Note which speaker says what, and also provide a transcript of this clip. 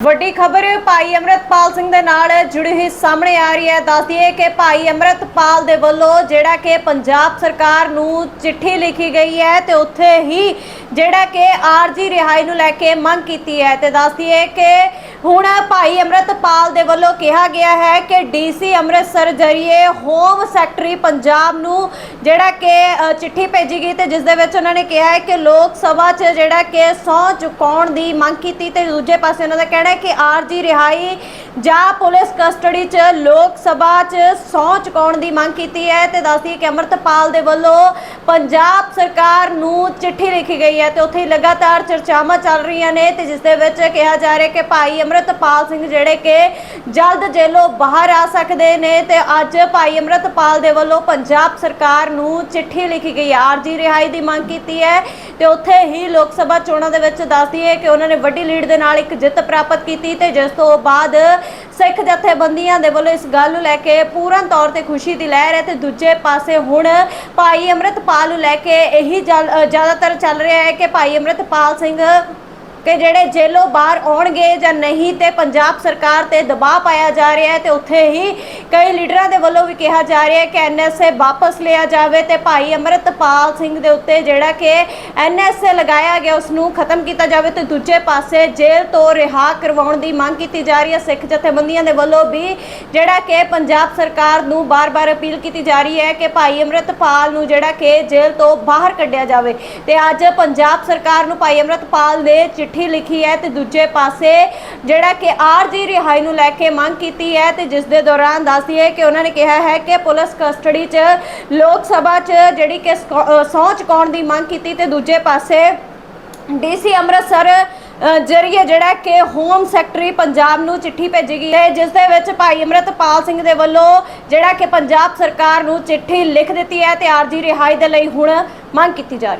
Speaker 1: ਵੱਡੀ ਖਬਰ, ਭਾਈ ਅਮਰਤਪਾਲ ਸਿੰਘ ਦੇ ਨਾਲ ਜੁੜੀ ਹੋਈ ਸਾਹਮਣੇ ਆ ਰਹੀ ਹੈ। ਦੱਸ ਦਈਏ ਕਿ ਭਾਈ ਅਮਰਤਪਾਲ ਦੇ ਵੱਲੋਂ ਜਿਹੜਾ ਕਿ ਪੰਜਾਬ ਸਰਕਾਰ ਨੂੰ ਚਿੱਠੀ ਲਿਖੀ ਗਈ ਹੈ ਤੇ ਉੱਥੇ ਹੀ ਜਿਹੜਾ ਕਿ ਆਰਜੀ ਰਿਹਾਈ ਨੂੰ ਲੈ ਕੇ ਮੰਗ ਕੀਤੀ ਹੈ। ਤੇ ਦੱਸ ਦਈਏ ਕਿ ਹੁਣ ਭਾਈ ਅਮਰਤਪਾਲ ਦੇ ਵੱਲੋਂ ਕਿਹਾ ਗਿਆ ਹੈ ਕਿ ਡੀਸੀ ਅੰਮ੍ਰਿਤਸਰ ਜਰੀਏ ਹੋਮ ਸੈਕਟਰੀ ਪੰਜਾਬ ਨੂੰ ਜਿਹੜਾ ਕਿ ਚਿੱਠੀ ਭੇਜੀ ਗਈ ਤੇ ਜਿਸ ਦੇ ਵਿੱਚ ਉਹਨਾਂ ਨੇ ਕਿਹਾ ਹੈ ਕਿ ਲੋਕ ਸਭਾ 'ਚ ਜਿਹੜਾ ਕਿ ਸਹੁੰ ਚੁਕਾਉਣ ਦੀ ਮੰਗ ਕੀਤੀ ਤੇ ਦੂਜੇ ਪਾਸੇ ਉਹਨਾਂ ਦਾ ਕਹਿਣਾ ਹੈ ਕਿ ਆਰਜੀ ਰਿਹਾਈ ਜਾਂ ਪੁਲਿਸ ਕਸਟਡੀ 'ਚ ਲੋਕ ਸਭਾ 'ਚ ਸਹੁੰ ਚੁਕਾਉਣ ਦੀ ਮੰਗ ਕੀਤੀ ਹੈ ਤੇ ਦੱਸਦੀ ਕਿ ਅਮਰਤਪਾਲ ਦੇ ਵੱਲੋਂ ਪੰਜਾਬ ਸਰਕਾਰ ਨੂੰ ਚਿੱਠੀ ਲਿਖੀ ਗਈ ਹੈ ਤੇ ਉੱਥੇ ਹੀ ਲਗਾਤਾਰ ਚਰਚਾਵਾਂ ਚੱਲ ਰਹੀਆਂ ਨੇ ਤੇ ਜਿਸ ਦੇ ਵਿੱਚ ਕਿਹਾ ਜਾ ਰਿਹਾ ਕਿ ਭਾਈ ਅਮਰਤਪਾਲ ਸਿੰਘ ਜਿਹੜੇ ਕਿ ਜਲਦ ਜੇਲੋਂ ਬਾਹਰ ਆ ਸਕਦੇ ਨੇ ਤੇ ਅੱਜ ਭਾਈ ਅਮਰਤਪਾਲ ਦੇ ਵੱਲੋਂ ਪੰਜਾਬ ਸਰਕਾਰ ਨੂੰ ਚਿੱਠੀ ਲਿਖੀ ਗਈ ਹੈ। ਆਰਜੀ ਰਿਹਾਈ ਦੀ ਮੰਗ ਕੀਤੀ ਹੈ ਤੇ ਉੱਥੇ ਹੀ ਲੋਕ ਸਭਾ ਚੋਣਾਂ ਦੇ ਵਿੱਚ ਦੱਸਦੀ ਹੈ ਕਿ ਉਹਨਾਂ ਨੇ ਵੱਡੀ ਲੀਡ ਦੇ ਨਾਲ ਇੱਕ ਜਿੱਤ ਪ੍ਰਾਪਤ ਕੀਤੀ ਤੇ ਜਿਸ ਤੋਂ ਬਾਅਦ ਸਿੱਖ ਜਥੇਬੰਦੀਆਂ ਦੇ ਵੱਲੋਂ ਇਸ ਗੱਲ ਨੂੰ ਲੈ ਕੇ ਪੂਰਨ ਤੌਰ ਤੇ ਖੁਸ਼ੀ ਦੀ ਲਹਿਰ ਹੈ ਤੇ ਦੂਜੇ ਪਾਸੇ ਹੁਣ ਭਾਈ ਅਮਰਤਪਾਲ ਨੂੰ ਲੈ ਕੇ ਇਹੀ ਜ਼ਿਆਦਾਤਰ ਚੱਲ ਰਿਹਾ ਹੈ ਕਿ ਭਾਈ ਅਮਰਤਪਾਲ ਸਿੰਘ ਕਿ ਜਿਹੜੇ ਜੇਲੋਂ ਬਾਹਰ ਆਉਣਗੇ ਜਾਂ ਨਹੀਂ ਤੇ ਪੰਜਾਬ ਸਰਕਾਰ ਤੇ ਦਬਾਅ ਪਾਇਆ ਜਾ ਰਿਹਾ ਹੈ ਤੇ ਉੱਥੇ ਹੀ ਕਈ ਲੀਡਰਾਂ ਦੇ ਵੱਲੋਂ ਵੀ ਕਿਹਾ ਜਾ ਰਿਹਾ ਹੈ ਕਿ ਐਨਐਸਏ ਵਾਪਸ ਲਿਆ ਜਾਵੇ ਤੇ ਭਾਈ ਅਮਰਤਪਾਲ ਸਿੰਘ ਦੇ ਉੱਤੇ ਜਿਹੜਾ ਕਿ ਐਨਐਸਏ ਲਗਾਇਆ ਗਿਆ ਉਸ ਨੂੰ ਖਤਮ ਕੀਤਾ ਜਾਵੇ ਤੇ ਦੂਜੇ ਪਾਸੇ ਜੇਲ੍ਹ ਤੋਂ ਰਿਹਾ ਕਰਵਾਉਣ ਦੀ ਮੰਗ ਕੀਤੀ ਜਾ ਰਹੀ ਹੈ। ਸਿੱਖ ਜਥੇਬੰਦੀਆਂ ਦੇ ਵੱਲੋਂ ਵੀ ਜਿਹੜਾ ਕਿ ਪੰਜਾਬ ਸਰਕਾਰ ਨੂੰ ਬਾਰ-ਬਾਰ ਅਪੀਲ ਕੀਤੀ ਜਾ ਰਹੀ ਹੈ ਕਿ ਭਾਈ ਅਮਰਤਪਾਲ ਨੂੰ ਜਿਹੜਾ ਕਿ ਜੇਲ੍ਹ ਤੋਂ ਬਾਹਰ ਕੱਢਿਆ ਜਾਵੇ। ਤੇ ਅੱਜ ਪੰਜਾਬ ਸਰਕਾਰ ਨੂੰ ਭਾਈ ਅਮਰਤਪਾਲ ਨੇ ਚਿੱਠੀ ਲਿਖੀ ਹੈ ਤੇ ਦੂਜੇ ਪਾਸੇ ਜਿਹੜਾ ਕਿ ਆਰਜੀ ਰਿਹਾਈ ਨੂੰ ਲੈ ਕੇ ਮੰਗ ਕੀਤੀ ਹੈ ਤੇ ਜਿਸ ਦੇ ਦੌਰਾਨ ਦੱਸਦੀ ਹੈ ਕਿ ਉਹਨਾਂ ਨੇ ਕਿਹਾ ਹੈ ਕਿ ਪੁਲਿਸ ਕਸਟਡੀ 'ਚ ਲੋਕ ਸਭਾ 'ਚ ਜਿਹੜੀ ਕਿ ਸਹੁੰ ਚੁਕਾਉਣ ਦੀ ਮੰਗ ਕੀਤੀ ਤੇ ਦੂਜੇ ਪਾਸੇ ਡੀਸੀ ਅੰਮ੍ਰਿਤਸਰ ਜਰੀਏ ਜਿਹੜਾ ਕਿ ਹੋਮ ਸੈਕਟਰੀ ਪੰਜਾਬ ਨੂੰ ਚਿੱਠੀ ਭੇਜੀ ਗਈ ਹੈ। ਜਿਸ ਦੇ ਵਿੱਚ ਭਾਈ ਅਮਰਤਪਾਲ ਸਿੰਘ ਦੇ ਵੱਲੋਂ ਜਿਹੜਾ ਕਿ ਪੰਜਾਬ ਸਰਕਾਰ ਨੂੰ ਚਿੱਠੀ ਲਿਖ ਦਿੱਤੀ ਹੈ ਤੇ ਆਰਜੀ ਰਿਹਾਈ ਦੇ ਲਈ ਹੁਣ ਮੰਗ ਕੀਤੀ ਜਾ ਰਹੀ ਹੈ।